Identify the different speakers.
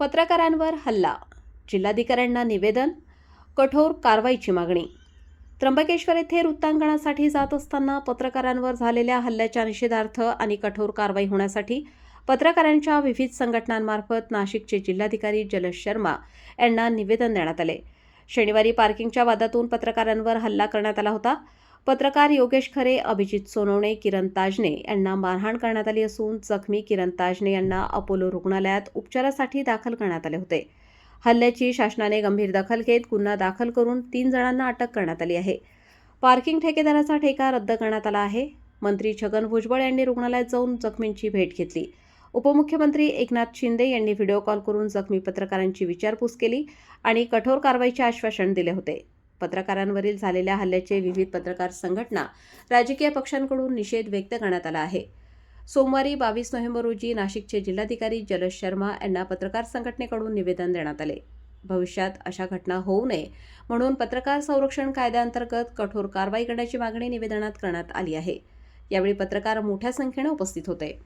Speaker 1: पत्रकारांवर हल्ला. जिल्हाधिकाऱ्यांना निवेदन कठोर कारवाईची मागणी. त्र्यंबकेश्वर येथे वृत्तांकनासाठी जात असताना पत्रकारांवर झालेल्या हल्ल्याच्या निषेधार्थ आणि कठोर कारवाई होण्यासाठी पत्रकारांच्या विविध संघटनांमार्फत नाशिकचे जिल्हाधिकारी जलश शर्मा यांना निवेदन देण्यात आले. शनिवारी पार्किंगच्या वादातून पत्रकारांवर हल्ला करण्यात आला होता. पत्रकार योगेश खरे अभिजित सोनवणे किरण ताजने यांना मारहाण करण्यात आली असून जखमी किरण ताजने यांना अपोलो रुग्णालयात उपचारासाठी दाखल करण्यात आले होते. हल्ल्याची शासनाने गंभीर दखल घेत गुन्हा दाखल करून तीन जणांना अटक करण्यात आली आहे. पार्किंग ठेकेदाराचा ठेका रद्द करण्यात आला आहे. मंत्री छगन भुजबळ यांनी रुग्णालयात जाऊन जखमींची भेट घेतली. उपमुख्यमंत्री एकनाथ शिंदे यांनी व्हिडिओ कॉल करून जखमी पत्रकारांची विचारपूस केली आणि कठोर कारवाईचे आश्वासन दिले होते. पत्रकारांवरील झालेल्या हल्ल्याचे विविध पत्रकार संघटना राजकीय पक्षांकडून निषेध व्यक्त करण्यात आला आहे. सोमवारी बावीस नोव्हेंबर रोजी नाशिकचे जिल्हाधिकारी जलज शर्मा यांना पत्रकार संघटनेकडून निवेदन देण्यात आले. भविष्यात अशा घटना होऊ नये म्हणून पत्रकार संरक्षण कायद्याअंतर्गत कठोर कारवाई करण्याची मागणी निवेदनात करण्यात आली आहे. यावेळी पत्रकार मोठ्या संख्येने उपस्थित होते.